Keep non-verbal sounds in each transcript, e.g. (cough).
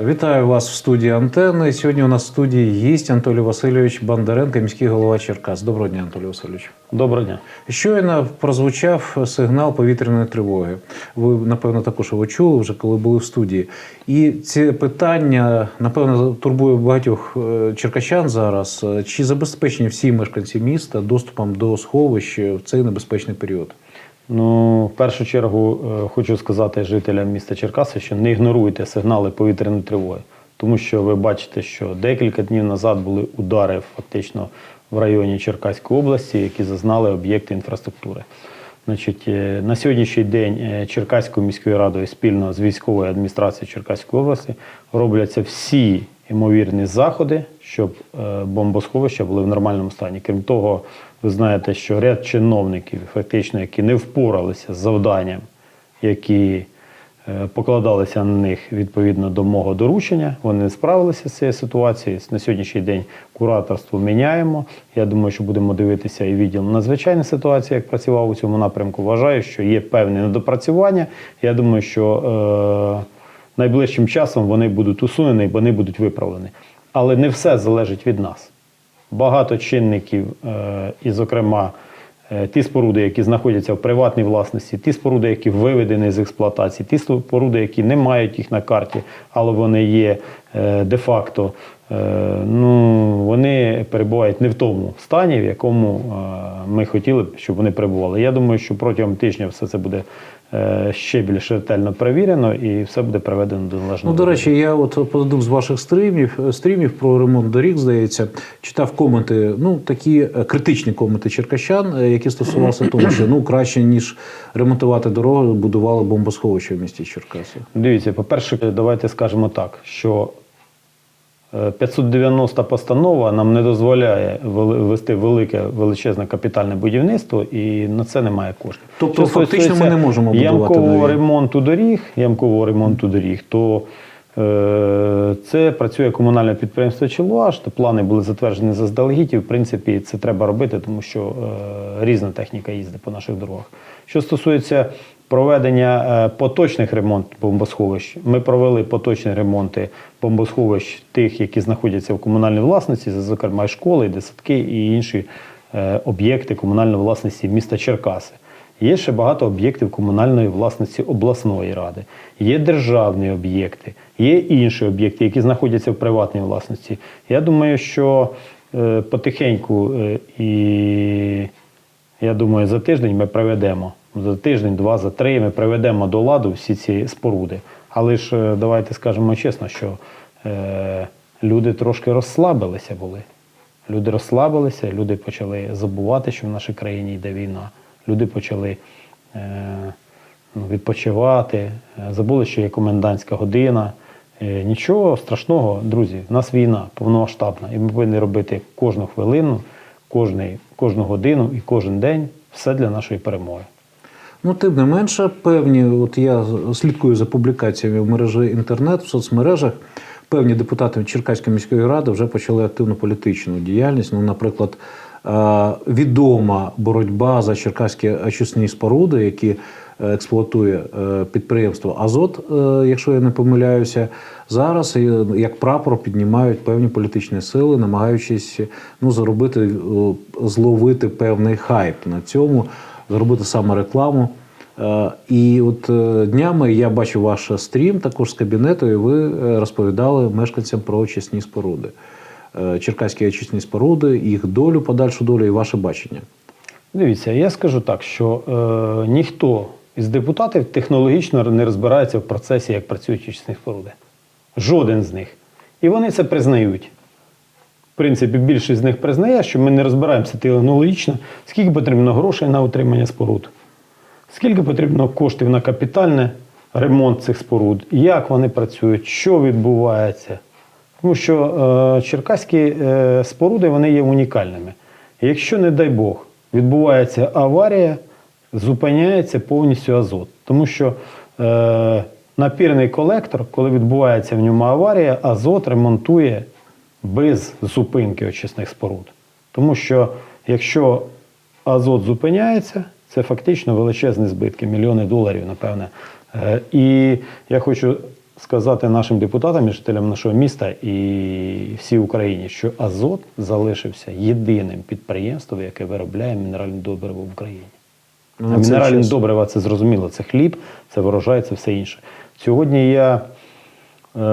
Вітаю вас в студії Антенни. Сьогодні у нас в студії гість Анатолій Васильович Бондаренко, міський голова Черкас. Доброго дня, Анатолій Васильович. Доброго дня. Щойно прозвучав сигнал повітряної тривоги. Ви, напевно, також його чули вже, коли були в студії. І це питання, напевно, турбує багатьох е, черкащан зараз. Чи забезпечені всі мешканці міста доступом до сховищ в цей небезпечний період? Ну, в першу чергу е, хочу сказати жителям міста Черкаси, що не ігноруйте сигнали повітряної тривоги, тому що ви бачите, що декілька днів назад були удари фактично в районі Черкаської області, які зазнали об'єкти інфраструктури. Значить, е, на сьогоднішній день е, Черкаською міською радою спільно з військовою адміністрацією Черкаської області робляться всі ймовірні заходи, щоб бомбосховища були в нормальному стані. Крім того, ви знаєте, що ряд чиновників, фактично, які не впоралися з завданням, які е, покладалися на них відповідно до мого доручення. Вони не справилися з цією ситуацією. На сьогоднішній день кураторство міняємо. Я думаю, що будемо дивитися і відділ надзвичайної ситуації, як працював у цьому напрямку. Вважаю, що є певне недопрацювання. Я думаю, що е, найближчим часом вони будуть усунені, вони будуть виправлені. Але не все залежить від нас багато чинників, е, і, зокрема, е, ті споруди, які знаходяться в приватній власності, ті споруди, які виведені з експлуатації, ті споруди, які не мають їх на карті, але вони є е, де-факто, ну, вони перебувають не в тому стані, в якому ми хотіли б, щоб вони перебували. Я думаю, що протягом тижня все це буде ще більш ретельно перевірено і все буде приведено до належного. Ну, до речі, я от по одному з ваших стрімів, стрімів про ремонт доріг, здається, читав коменти, ну такі е, критичні коменти черкащан, е, які стосувалися (clears throat) того, що ну краще ніж ремонтувати дороги, будували бомбосховище в місті Черкаси. Дивіться, по-перше, давайте скажемо так, що е, 590 постанова нам не дозволяє вести велике величезне капітальне будівництво, і на це немає коштів. Тобто, Що фактично, ми не можемо будувати ямкового нові. ремонту доріг, ямкового ремонту доріг, то е, це працює комунальне підприємство Челуаш, то плани були затверджені заздалегідь, і в принципі це треба робити, тому що е, різна техніка їздить по наших дорогах. Що стосується проведення е, поточних ремонтів бомбосховищ, ми провели поточні ремонти бомбосховищ тих, які знаходяться в комунальній власності, зокрема школи, дитсадки і інші е, об'єкти комунальної власності міста Черкаси. Є ще багато об'єктів комунальної власності обласної ради, є державні об'єкти, є інші об'єкти, які знаходяться в приватній власності. Я думаю, що е, потихеньку і я думаю, за тиждень ми приведемо. За тиждень, два, за три ми приведемо до ладу всі ці споруди. Але ж е, давайте скажемо чесно, що е, люди трошки розслабилися були. Люди розслабилися, люди почали забувати, що в нашій країні йде війна. Люди почали е, ну, відпочивати, забули, що є комендантська година. Е, нічого страшного, друзі, в нас війна повномасштабна, і ми повинні робити кожну хвилину, кожний, кожну годину і кожен день все для нашої перемоги. Ну, тим не менше, певні, от я слідкую за публікаціями в мережі інтернет, в соцмережах. Певні депутати Черкаської міської ради вже почали активну політичну діяльність. Ну, наприклад, е, відома боротьба за черкаські очисні споруди, які е, експлуатує е, підприємство Азот, якщо я не помиляюся, зараз як прапор піднімають певні політичні сили, намагаючись ну, заробити, зловити певний хайп на цьому, зробити саме рекламу. Е, І от е, днями я бачив ваш стрім також з кабінету, і ви е, розповідали мешканцям про очисні споруди. Черкаські очисні споруди, їх долю, подальшу долю і ваше бачення. Дивіться, я скажу так, що е, ніхто із депутатів технологічно не розбирається в процесі, як працюють очисні споруди. Жоден з них. І вони це признають. В принципі, більшість з них признає, що ми не розбираємося технологічно, скільки потрібно грошей на утримання споруд, скільки потрібно коштів на капітальний ремонт цих споруд, як вони працюють, що відбувається. Тому що е, черкаські е, споруди вони є унікальними. Якщо, не дай Бог, відбувається аварія, зупиняється повністю азот. Тому що е, напірний колектор, коли відбувається в ньому аварія, азот ремонтує без зупинки очисних споруд. Тому що якщо азот зупиняється, це фактично величезні збитки, мільйони доларів, напевне. Е, І я хочу сказати нашим депутатам і жителям нашого міста і всій Україні, що Азот залишився єдиним підприємством, яке виробляє мінеральне добриво в Україні. Ну, А мінеральні добрива це зрозуміло, це хліб, це врожай, це все інше. Сьогодні я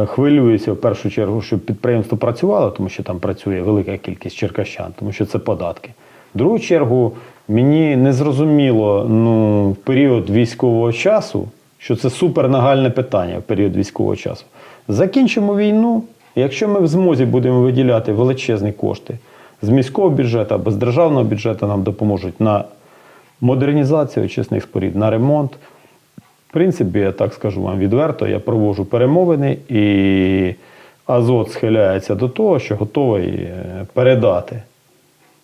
хвилююся в першу чергу, щоб підприємство працювало, тому що там працює велика кількість черкащан, тому що це податки. В другу чергу, мені не зрозуміло ну, в період військового часу, що це супернагальне питання в період військового часу. Закінчимо війну. Якщо ми в змозі будемо виділяти величезні кошти з міського бюджету або з державного бюджету нам допоможуть на модернізацію очисних спорід, на ремонт. В принципі, я так скажу вам відверто, я проводжу перемовини і Азот схиляється до того, що готовий е, передати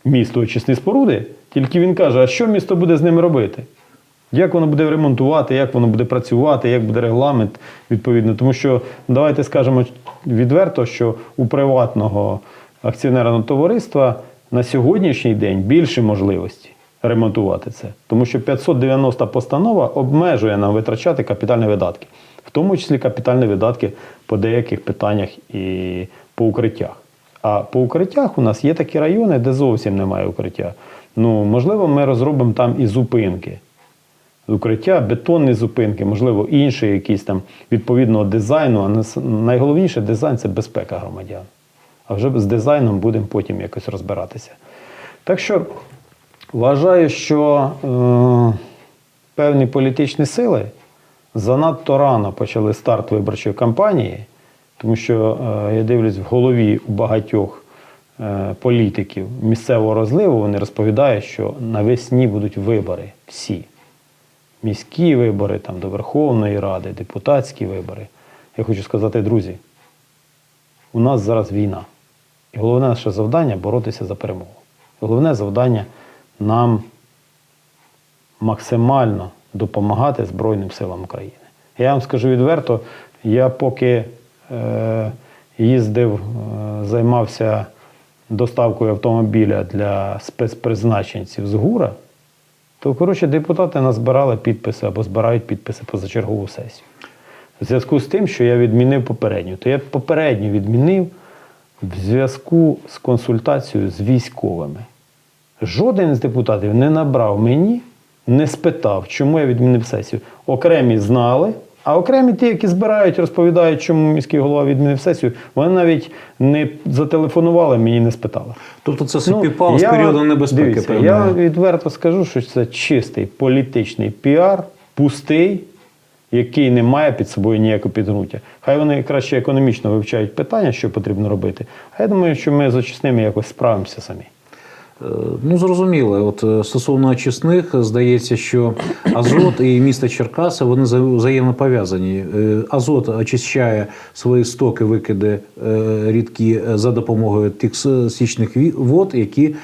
місту очисні споруди. Тільки він каже, а що місто буде з ними робити? Як воно буде ремонтувати, як воно буде працювати, як буде регламент відповідно. Тому що давайте скажемо відверто, що у приватного акціонерного товариства на сьогоднішній день більше можливості ремонтувати це. Тому що 590 постанова обмежує нам витрачати капітальні видатки, в тому числі капітальні видатки по деяких питаннях і по укриттях. А по укриттях у нас є такі райони, де зовсім немає укриття. Ну, можливо, ми розробимо там і зупинки. Укриття, бетонні зупинки, можливо, інші якісь там відповідного дизайну. А найголовніше дизайн це безпека громадян. А вже з дизайном будемо потім якось розбиратися. Так що вважаю, що е, певні політичні сили занадто рано почали старт виборчої кампанії, тому що е, я дивлюсь в голові у багатьох е, політиків місцевого розливу, вони розповідають, що навесні будуть вибори всі. Міські вибори там, до Верховної Ради, депутатські вибори. Я хочу сказати, друзі, у нас зараз війна. І головне наше завдання боротися за перемогу. Головне завдання нам максимально допомагати Збройним силам України. Я вам скажу відверто, я поки е, їздив, е, займався доставкою автомобіля для спецпризначенців з ГУРа, то, коротше, депутати назбирали підписи або збирають підписи позачергову сесію. В зв'язку з тим, що я відмінив попередню, то я попередню відмінив в зв'язку з консультацією з військовими. Жоден з депутатів не набрав мені, не спитав, чому я відмінив сесію. Окремі знали, а окремі ті, які збирають, розповідають, чому міський голова відмінив сесію, вони навіть не зателефонували, мені не спитали. Тобто це Ну, співпало з я- періодом небезпеки. Дивіться, я відверто скажу, що це чистий політичний піар, пустий, який не має під собою ніякого підґрунтя. Хай вони краще економічно вивчають питання, що потрібно робити. А я думаю, що ми з очисними якось справимося самі. Е, Ну, зрозуміло. От е, стосовно очисних, здається, що Азот і місто Черкаси вони за- взаємно пов'язані. Е, Азот очищає свої стоки, викиди е, рідкі е, за допомогою тих січних вод, які е,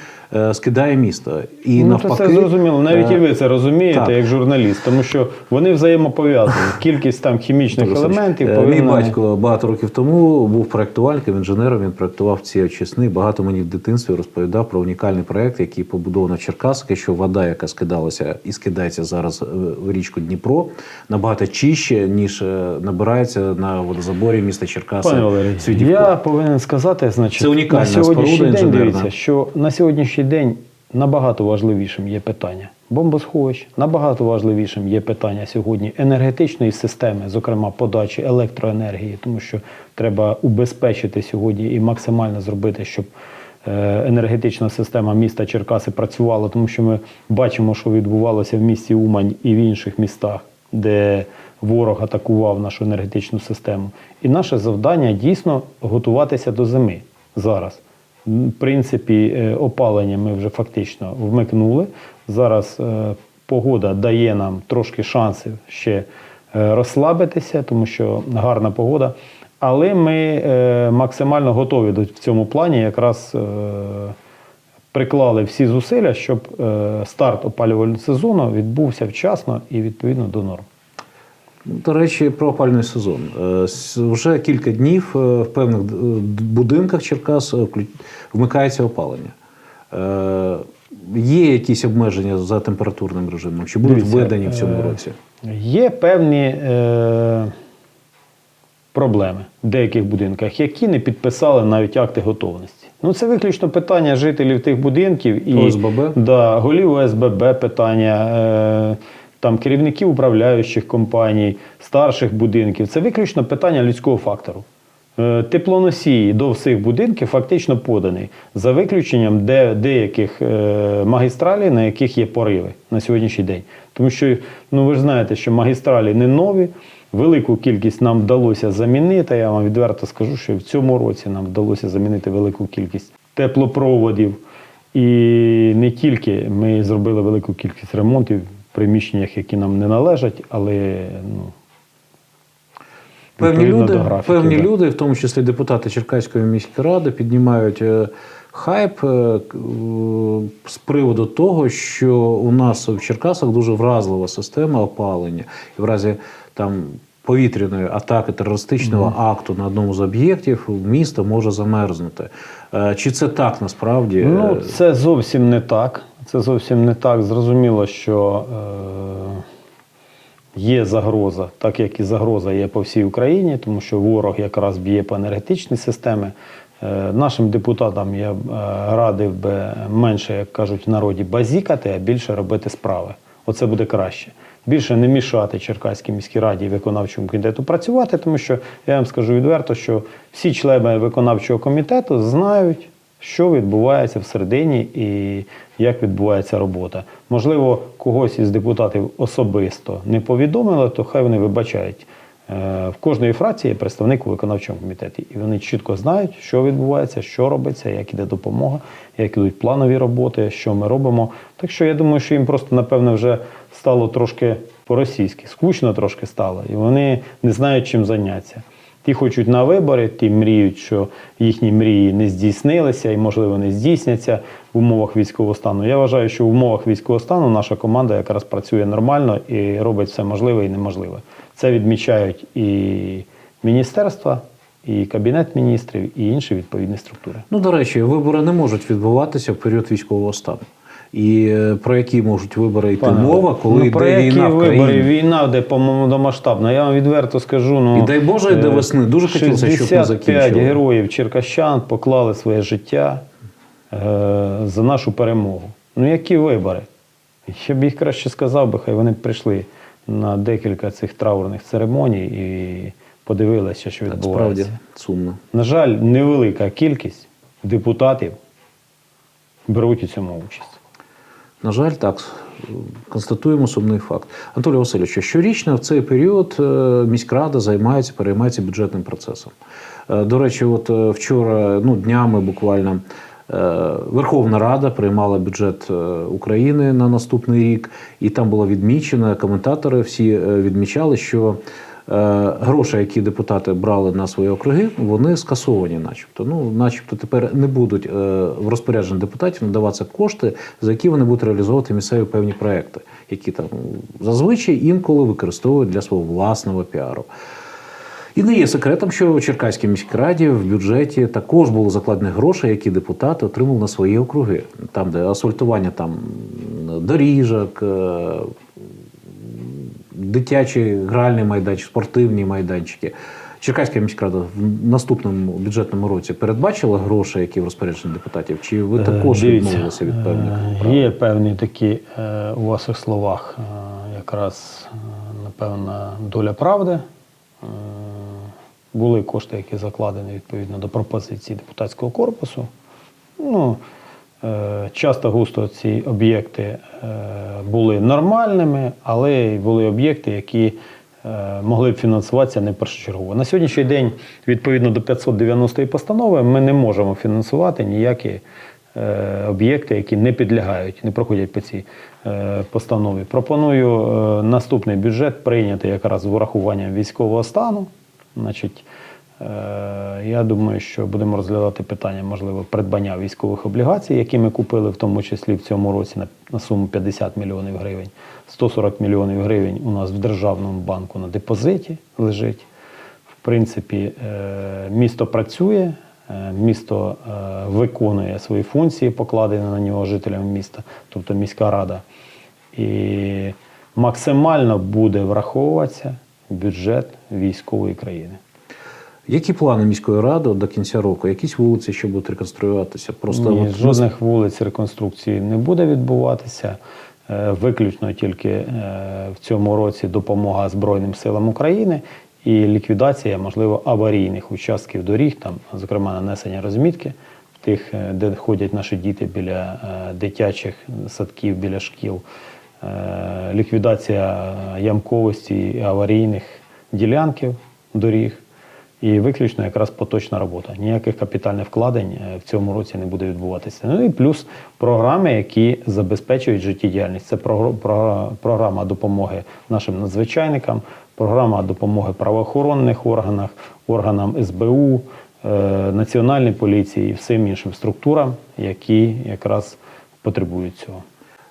скидає місто. І ну, навпаки, це зрозуміло. Навіть е, і ви це розумієте, так. як журналіст, тому що вони взаємопов'язані. (laughs) Кількість там хімічних Олександр елементів е, повинна... Мій батько багато років тому був проєктувальником, інженером. Він проєктував ці очисни. Багато мені в дитинстві розповідав про унікальний проєкт, який побудовано в Черкасах, що вода, яка скидалася і скидається зараз е, в річку Дніпро, набагато чище, ніж е, набирається на водозаборі міста Черкаси. Пане Валерій, я повинен сказати, значить, Це унікальна на сьогоднішній споруда день інженерна. дивіться, що на сьогоднішній день набагато важливішим є питання бомбосховищ, набагато важливішим є питання сьогодні енергетичної системи, зокрема подачі електроенергії, тому що треба убезпечити сьогодні і максимально зробити, щоб е, енергетична система міста Черкаси працювала, тому що ми бачимо, що відбувалося в місті Умань і в інших містах, де ворог атакував нашу енергетичну систему. І наше завдання дійсно готуватися до зими зараз. Принципі, е, опалення ми вже фактично вмикнули. Зараз е, погода дає нам трошки шансів ще е, розслабитися, тому що гарна погода. Але ми максимально готові в цьому плані якраз приклали всі зусилля, щоб старт опалювального сезону відбувся вчасно і відповідно до норм. До речі, про опальний сезон. Е, Вже кілька днів е, в певних д- будинках Черкас е, вмикається опалення. Е, Є якісь обмеження за температурним режимом? Чи будуть Дивіться, введені в цьому е, році? Є певні е, проблеми в деяких будинках, які не підписали навіть акти готовності. Ну, це виключно питання жителів тих будинків і ОСББ? Да, голів ОСББ питання, е, там керівників управляючих компаній, старших будинків. Це виключно питання людського фактору. Е, Теплоносії до всіх будинків фактично подані, за виключенням де, деяких е, магістралей, на яких є пориви на сьогоднішній день. Тому що ну, ви ж знаєте, що магістралі не нові, велику кількість нам вдалося замінити. Я вам відверто скажу, що в цьому році нам вдалося замінити велику кількість теплопроводів. І не тільки ми зробили велику кількість ремонтів приміщеннях, які нам не належать, але ну, Певні люди, до графіків, певні да. люди, в тому числі депутати Черкаської міської ради, піднімають е, хайп е, е, з приводу того, що у нас в Черкасах дуже вразлива система опалення. І в разі там повітряної атаки терористичного акту на одному з об'єктів місто може замерзнути. Чи це так насправді? Ну, це зовсім не так. Це зовсім не так. Зрозуміло, що е, є загроза, так як і загроза є по всій Україні, тому що ворог якраз б'є по енергетичній системі. Е, нашим депутатам я е, радив би менше, як кажуть в народі, базікати, а більше робити справи. Оце буде краще. Більше не мішати Черкаській міській раді і виконавчому комітету працювати, тому що я вам скажу відверто, що всі члени виконавчого комітету знають, що відбувається всередині і як відбувається робота. Можливо, когось із депутатів особисто не повідомили, то хай вони вибачають. Е, В кожної фракції є представник у виконавчому комітеті, і вони чітко знають, що відбувається, що робиться, як іде допомога, як ідуть планові роботи, що ми робимо. Так що я думаю, що їм просто напевне вже стало трошки по-російськи, скучно трошки стало, і вони не знають, чим зайнятися. Ті хочуть на вибори, ті мріють, що їхні мрії не здійснилися і, можливо, не здійсняться в умовах військового стану. Я вважаю, що в умовах військового стану наша команда якраз працює нормально і робить все можливе і неможливе. Це відмічають і міністерства, і Кабінет міністрів, і інші відповідні структури. Ну, до речі, вибори не можуть відбуватися в період військового стану. І е, про які можуть вибори йти Пане, мова, коли ну, йде про які війна в вибори? країні? Війна де повномасштабна. Я вам відверто скажу. Ну, І дай Боже, йде е, весни. Дуже хотілося, щоб ми 65 героїв черкащан поклали своє життя е, за нашу перемогу. Ну, які вибори? Я б їх краще сказав би, хай вони б прийшли на декілька цих траурних церемоній і подивилися, що відбувається. справді сумно. На жаль, невелика кількість депутатів беруть у цьому участь. На жаль, так. Констатуємо сумний факт. Анатолій Васильович, щорічно в цей період е, міськрада займається, переймається бюджетним процесом. Е, До речі, от е, вчора, ну днями буквально. Верховна Рада приймала бюджет України на наступний рік, і там було відмічено, коментатори всі відмічали, що гроші, які депутати брали на свої округи, вони скасовані, начебто. Ну, начебто, тепер не будуть е, в розпорядженні депутатів надаватися кошти, за які вони будуть реалізовувати місцеві певні проекти, які там зазвичай інколи використовують для свого власного піару. І не є секретом, що у Черкаській міській раді в бюджеті також були закладені гроші, які депутати отримали на свої округи. Там, де асфальтування там доріжок, е, дитячі гральні майданчики, спортивні майданчики. Черкаська міська рада в наступному бюджетному році передбачила гроші, які в розпорядженні депутатів? Чи ви Е, також дивіться, відмовилися від певних е, прав? Є певні такі е, у ваших словах, якраз, напевно, доля правди. Були кошти, які закладені відповідно до пропозицій депутатського корпусу. Ну, часто густо ці об'єкти е, були нормальними, але були об'єкти, які е, могли б фінансуватися не першочергово. На сьогоднішній день, відповідно до 590 постанови, ми не можемо фінансувати ніякі е, об'єкти, які не підлягають, не проходять по цій е, постанові. Пропоную е, наступний бюджет прийняти якраз з урахуванням військового стану. Значить, е, я думаю, що будемо розглядати питання, можливо, придбання військових облігацій, які ми купили, в тому числі в цьому році на, суму 50 мільйонів гривень. 140 мільйонів гривень у нас в державному банку на депозиті лежить. В принципі, е, місто працює, е, місто е, виконує свої функції, покладені на нього жителям міста, тобто міська рада. І максимально буде враховуватися бюджет військової країни. Які плани міської ради до кінця року? Якісь вулиці, що будуть реконструюватися? Просто Ні, от жодних вулиць реконструкції не буде відбуватися. Е, Виключно тільки е, в цьому році допомога Збройним силам України і ліквідація, можливо, аварійних участків доріг, там, зокрема, нанесення розмітки в тих, е, де ходять наші діти біля дитячих садків, біля шкіл, ліквідація ямковості аварійних ділянків доріг. І виключно якраз поточна робота. Ніяких капітальних вкладень е, в цьому році не буде відбуватися. Ну і плюс програми, які забезпечують життєдіяльність. Це програ- програ- програма допомоги нашим надзвичайникам, програма допомоги правоохоронних органах, органам СБУ, е, Національній поліції і всім іншим структурам, які якраз потребують цього.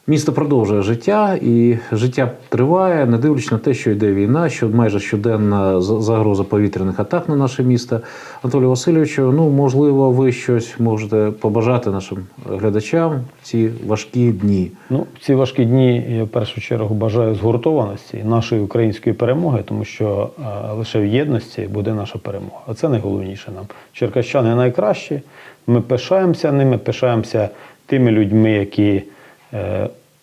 Місто продовжує життя, і життя триває, не дивлячись на те, що йде війна, що майже щоденна загроза повітряних атак на наше місто. Анатолію Васильовичу, ну можливо, ви щось можете побажати нашим глядачам ці важкі дні. Ну, ці важкі дні я в першу чергу бажаю згуртованості нашої української перемоги, тому що е, лише в єдності буде наша перемога. А це найголовніше нам. Черкащани найкращі. Ми пишаємося ними, пишаємося тими людьми, які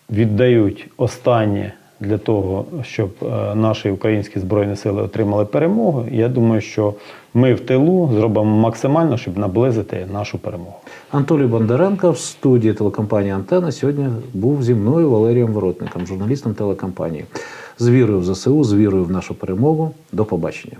віддають останнє для того, щоб е, наші українські збройні сили отримали перемогу. Я думаю, що ми в тилу зробимо максимально, щоб наблизити нашу перемогу. Анатолій Бондаренко в студії телекомпанії Антена сьогодні був зі мною Валерієм Воротником, журналістом телекомпанії. З вірою в ЗСУ, з вірою в нашу перемогу. До побачення.